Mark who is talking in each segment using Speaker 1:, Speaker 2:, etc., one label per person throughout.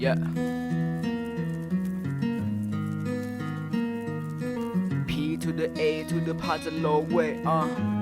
Speaker 1: Yeah. P to the A to the low way, uh.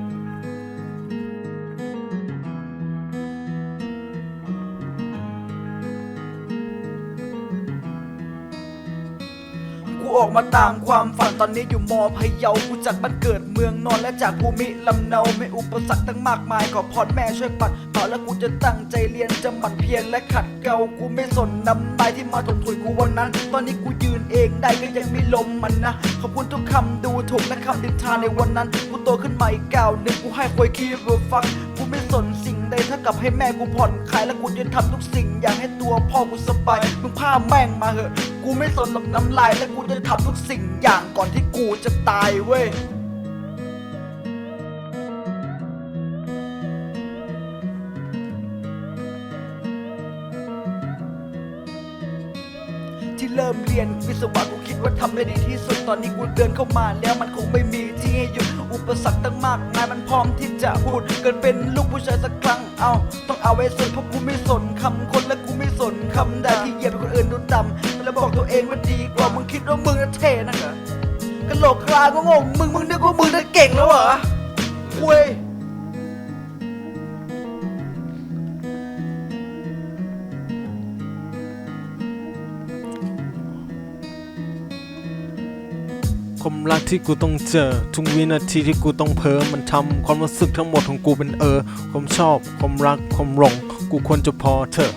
Speaker 1: ออกมาตามความฝันตอนนี้อยู่มอพะเยากูจากบ้านเกิดเมืองนอนและจากภูมิลำเนาไม่อุปสรรคตั้งมากมายขอพรแม่ช่วยปัดเป่าแล้วกูจะตั้งใจเรียนจะหมั่นเพียรและขัดเกลากูไม่สนน้ำลายที่มาถมถุยกูวันนั้น ตอนนี้กูยืนเองได้ก็ยังมีลมมันนะขอบคุณทุกคำดูถูกและคำดินทาในวันนั้นกูโตขึ้นมาอีกก้าวหนึ่งกูให้ควยคีบฟังกูไม่สนสิ่งใดเท่ากับให้แม่กูผ่อนคลายและกูจะทำทุกสิ่ง อย่างให้ตัวพ่อกูสบายมึงพาแม่งมาเหอะ กูไม่สนหรอกน้ำลายและกูจะทำทุกสิ่งอย่างก่อนที่กูจะตายเว้ยที่เริ่มเรียนวิศวะกูคิดว่าทำได้ดีที่สุดตอนนี้กูเดินเข้ามาแล้วมันคงไม่มีที่ให้หยุดอุปสรรคตั้งมากมายมันพร้อมที่จะพูดเกินเป็นลูกผู้ชายสักครั้งเอาต้องเอาไว้สุดเพราะกูไม่สนคำคนและกูไม่สนคำใดที่เหยียบคนอื่น ดูดำแล้วบอกตัวเองว่าดีกว่ามึงคิดว่ามึงน่ะเท่นักเหรอกะโหลกคลาก็งงมึงมึงนึกว่ามึงน่ะเก่งแล้วเหรอเว้ย
Speaker 2: ความรักที่กูต้องเจอ ทุกวินาทีที่กูต้องเพ้อมันทำความรู้สึกทั้งหมดของกูเป็นเออ ความชอบ ความรัก ความหลง กูควรจะพอเถอะ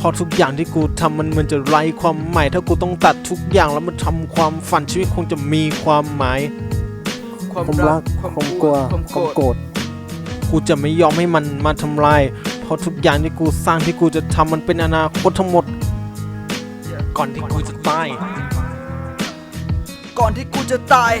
Speaker 2: พอทุกอย่างที่กูทำมันเหมันจะไร้ความหมายถ้ากูต้องตัดทุกอย่างแล้วมาทำความฝันชีวิตคงจะมีความหมาย
Speaker 3: ความรักความกลัวความโกรธ
Speaker 2: กูจะไม่ยอมให้มันมาทำลายเพราะทุกอย่างที่กูสร้างที่กูจะทำมันเป็นอนาคตทั้งหมด ก่อนที่กูจะตาย
Speaker 1: ก่อนที่กูจะตาย